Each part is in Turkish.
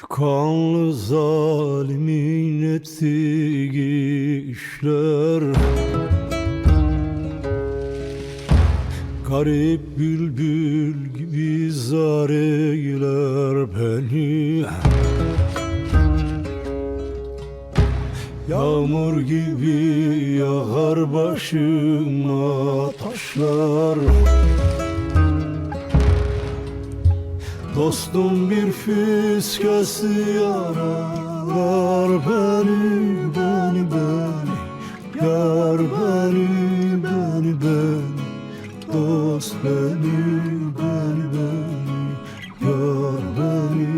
Şu kanlı zalimin ettiği işler Garip bülbül gibi zar eyler beni. Yağmur gibi yağar başıma taşlar Dostum bir fiskesi yaralar beni, beni, beni. Yar beni, beni, beni. Dost beni, beni, beni. Yar beni,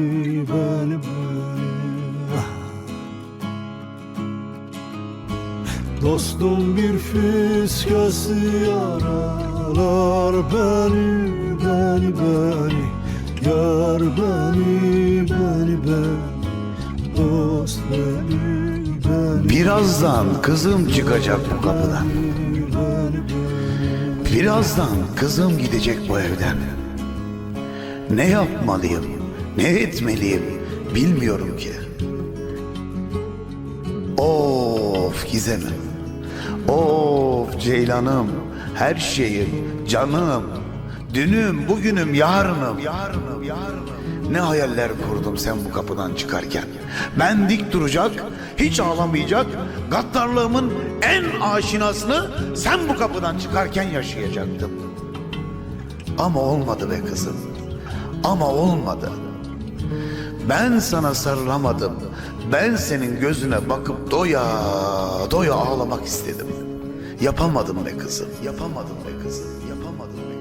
beni, beni. Dostum bir fiskesi yaralar beni, beni, beni Yar beni, beni, beni Dost beni, beni Birazdan kızım çıkacak bu kapıdan. Birazdan kızım gidecek bu evden. Ne yapmalıyım, ne etmeliyim bilmiyorum ki. Of Gizem'im, of Ceylan'ım, her şeyim, canım, dünüm, bugünüm, yarınım, yarınım, yarınım. Ne hayaller kurdum sen bu kapıdan çıkarken. Ben dik duracak, hiç ağlamayacak, gaddarlığımın en aşinasını sen bu kapıdan çıkarken yaşayacaktım. Ama olmadı be kızım. Ama olmadı. Ben sana sarılamadım. Ben senin gözüne bakıp doya doya ağlamak istedim. Yapamadım be kızım. Yapamadım be kızım. Yapamadım be.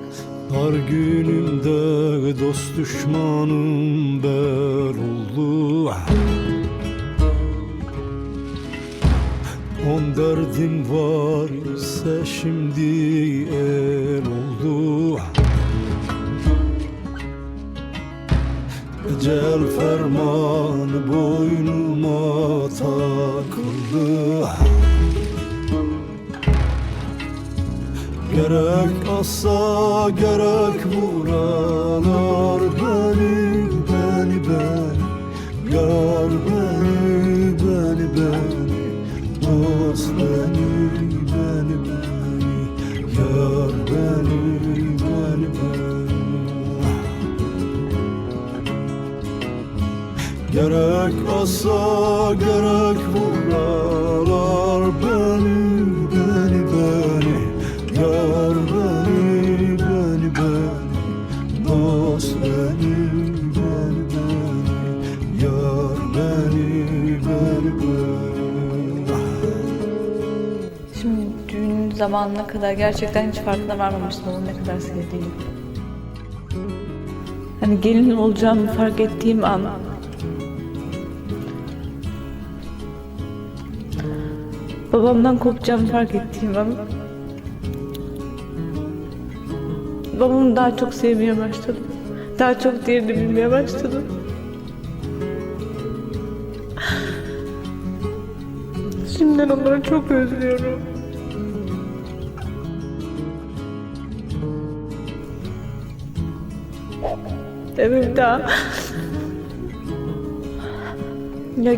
Dar günümde dost düşmanım ber oldu. On derdim var ise şimdi el oldu. Ecel fermanı boynuma takıldı Gerek assa gerek vuralar beni beni beni. Yar beni beni beni. Dost beni beni beni. Yar beni beni beni. Gerek assa gerek vuralar zamanına kadar gerçekten hiç farkına varmamıştım onun ne kadar sevdiğini. Hani gelin olacağımı fark ettiğim an babamdan kopacağımı fark ettiğim an babamı daha çok sevmeye başladım. Daha çok değerini bilmeye başladım. Şimdiden onları çok özlüyorum. Daha. Ya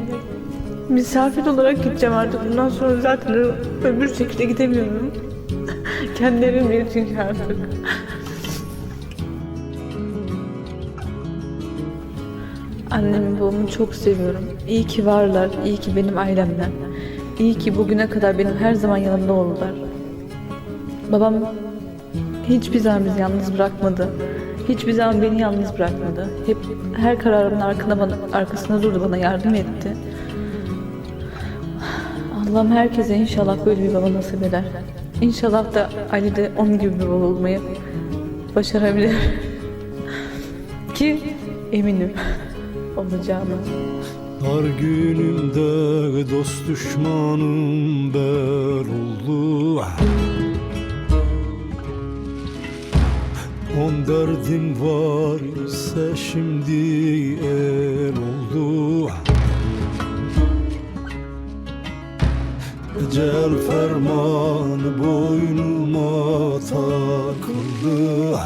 misafir olarak gideceğim artık. Bundan sonra zaten öbür şekilde gidemiyorum. Kendi evim değil çünkü artık. Annemi babamı çok seviyorum. İyi ki varlar, iyi ki benim ailemden. İyi ki bugüne kadar benim her zaman yanımda oldular. Babam hiçbir zaman bizi yalnız bırakmadı. Hiçbir zaman beni yalnız bırakmadı. Hep her kararımın arkasında bana, arkasında durdu, bana yardım etti. Allah'ım herkese inşallah böyle bir baba nasip eder. İnşallah da Ali de onun gibi bir baba olmayı başarabilir. Ki eminim olacağını. Dar günümde dost düşmanım ber oldu On derdim var ise şimdi el oldu. Ecel fermanı boynuma takıldı.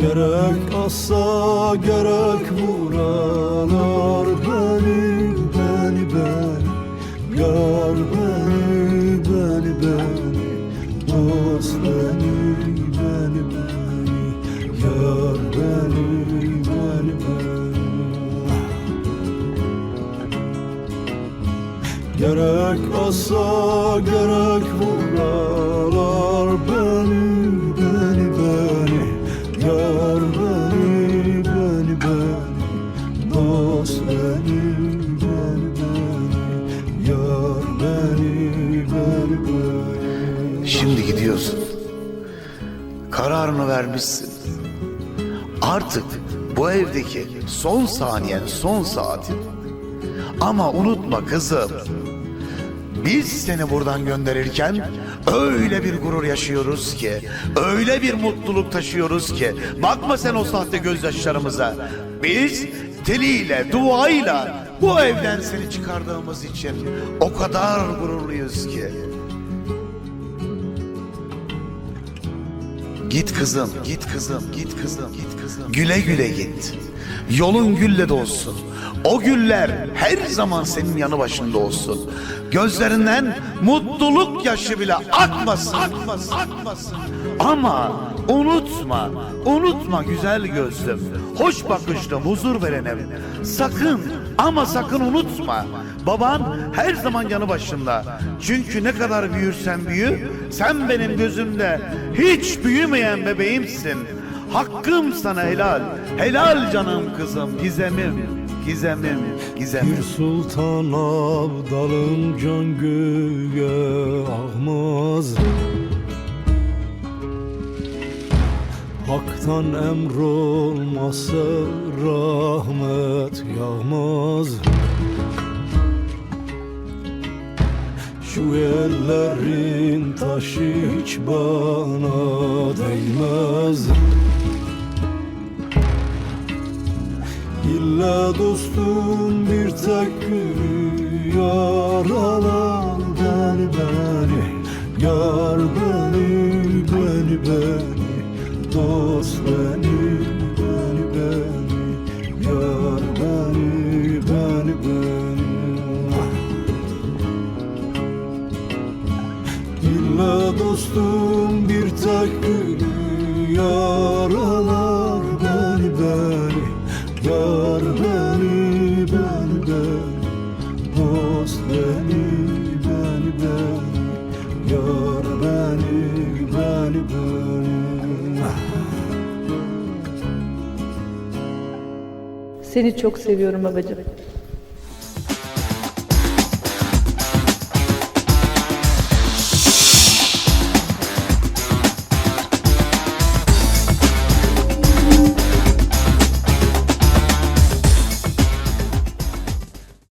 Gerek assa gerek vuralar beni beni beni. Yar beni Gerek assa gerek vuralar Artık bu evdeki son saniyen, son saatin. Ama unutma kızım. Biz seni buradan gönderirken öyle bir gurur yaşıyoruz ki, öyle bir mutluluk taşıyoruz ki. Bakma sen o sahte gözyaşlarımıza. Biz diliyle, duayla bu evden seni çıkardığımız için o kadar gururluyuz ki. Git kızım, git kızım, git kızım, git kızım. Güle güle git. Yolun gülle dolsun. O güller her zaman senin yanı başında olsun. Gözlerinden mutluluk yaşı bile akmasın. akmasın, akmasın. Ama unutma, unutma güzel gözlüm. Hoş bakışlım, huzur verenim. Sakın ama sakın unutma. Baban her zaman yanı başında. Çünkü ne kadar büyürsen büyü, sen benim gözümde hiç büyümeyen bebeğimsin. Hakkım sana helal, helal canım kızım, gizemim, gizemim, gizemim. Bir sultan abdalım can göğe ağmaz Hak'tan emr olmasa rahmet yağmaz. Şu ellerin taşı hiç bana değmez. İlla dostum bir tek gülü yaralar beni beni. Yar beni beni beni Dost Seni çok seviyorum babacığım.